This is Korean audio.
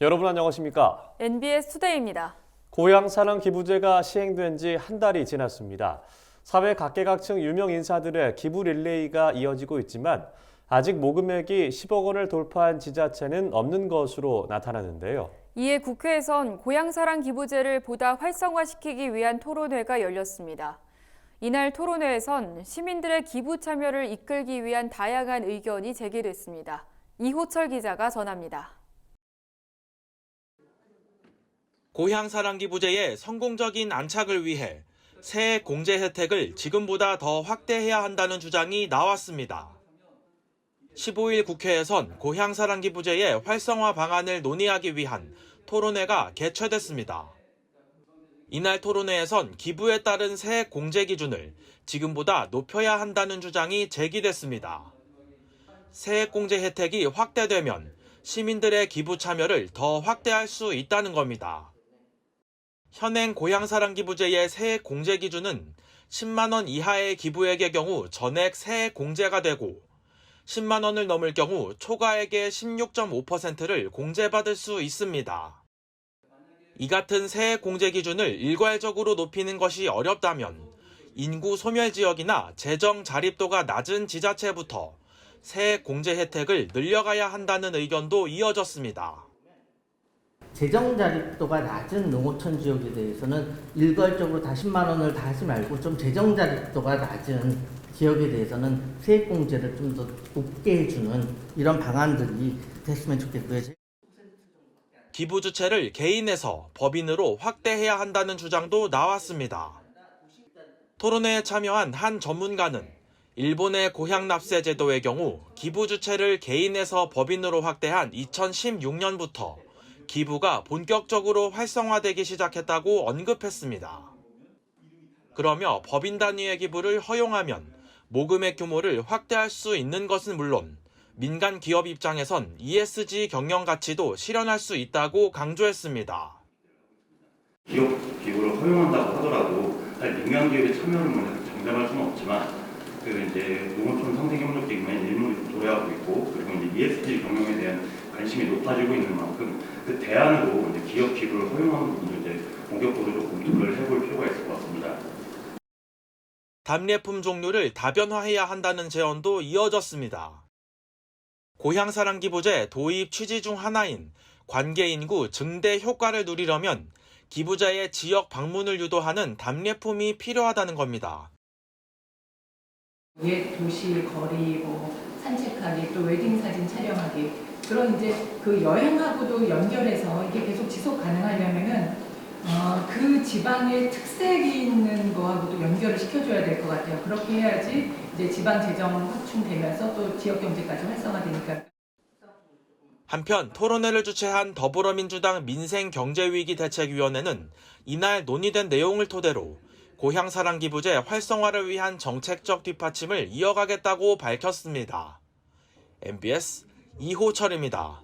여러분 안녕하십니까? NBS 투데이입니다. 고향 사랑 기부제가 시행된 지 한 달이 지났습니다. 사회 각계각층 유명 인사들의 기부 릴레이가 이어지고 있지만 아직 모금액이 10억 원을 돌파한 지자체는 없는 것으로 나타나는데요. 이에 국회에선 고향사랑 기부제를 보다 활성화시키기 위한 토론회가 열렸습니다. 이날 토론회에선 시민들의 기부 참여를 이끌기 위한 다양한 의견이 제기됐습니다. 이호철 기자가 전합니다. 고향 사랑기 부제의 성공적인 안착을 위해 새해 공제 혜택을 지금보다 더 확대해야 한다는 주장이 나왔습니다. 15일 국회에선 고향 사랑기 부제의 활성화 방안을 논의하기 위한 토론회가 개최됐습니다. 이날 토론회에선 기부에 따른 세액 공제 기준을 지금보다 높여야 한다는 주장이 제기됐습니다. 세액 공제 혜택이 확대되면 시민들의 기부 참여를 더 확대할 수 있다는 겁니다. 현행 고향사랑기부제의 세액 공제 기준은 10만 원 이하의 기부액의 경우 전액 세액 공제가 되고 10만 원을 넘을 경우 초과액의 16.5%를 공제받을 수 있습니다. 이 같은 세액 공제 기준을 일괄적으로 높이는 것이 어렵다면 인구 소멸 지역이나 재정 자립도가 낮은 지자체부터 세액 공제 혜택을 늘려가야 한다는 의견도 이어졌습니다. 재정 자립도가 낮은 농어촌 지역에 대해서는 일괄적으로 다 10만 원을 다 하지 말고 좀 재정 자립도가 낮은 지역에 대해서는 세액 공제를 좀 더 높게 해주는 이런 방안들이 됐으면 좋겠고요. 기부 주체를 개인에서 법인으로 확대해야 한다는 주장도 나왔습니다. 토론회에 참여한 한 전문가는 일본의 고향 납세 제도의 경우 기부 주체를 개인에서 법인으로 확대한 2016년부터 기부가 본격적으로 활성화되기 시작했다고 언급했습니다. 그러며 법인 단위의 기부를 허용하면 모금의 규모를 확대할 수 있는 것은 물론 민간 기업 입장에선 ESG 경영 가치도 실현할 수 있다고 강조했습니다. 기업 기부를 허용한다고 하더라도 민간 기업의 참여를 뭐 장담할 수는 없지만 그 이제 농어촌 상생 협력 기금에 일몰이 좀 도래하고 있고 그리고 이제 ESG 경영에 대한 관심이 높아지고 있는 만큼 그 대안으로 이제 기업 기부를 허용하는 부분도 이제 본격적으로 좀 검토를 해볼 필요가 있을 것 같습니다. 답례품 종류를 다변화해야 한다는 제언도 이어졌습니다. 고향사랑기부제 도입 취지 중 하나인 관계인구 증대 효과를 누리려면 기부자의 지역 방문을 유도하는 답례품이 필요하다는 겁니다. 옛 도시 거리 뭐 산책하기 또 웨딩 사진 촬영하기 그런 이제 그 여행하고도 연결해서 이게 계속 지속 가능하려면은 어, 그 지방의 특색이 있는 거하고도 연결을 시켜줘야 될 것 같아요. 그렇게 해야지 이제 지방 재정 확충되면서 또 지역 경제까지 활성화되니까. 한편 토론회를 주최한 더불어민주당 민생경제위기 대책위원회는 이날 논의된 내용을 토대로 고향사랑기부제 활성화를 위한 정책적 뒷받침을 이어가겠다고 밝혔습니다. MBS 이호철입니다.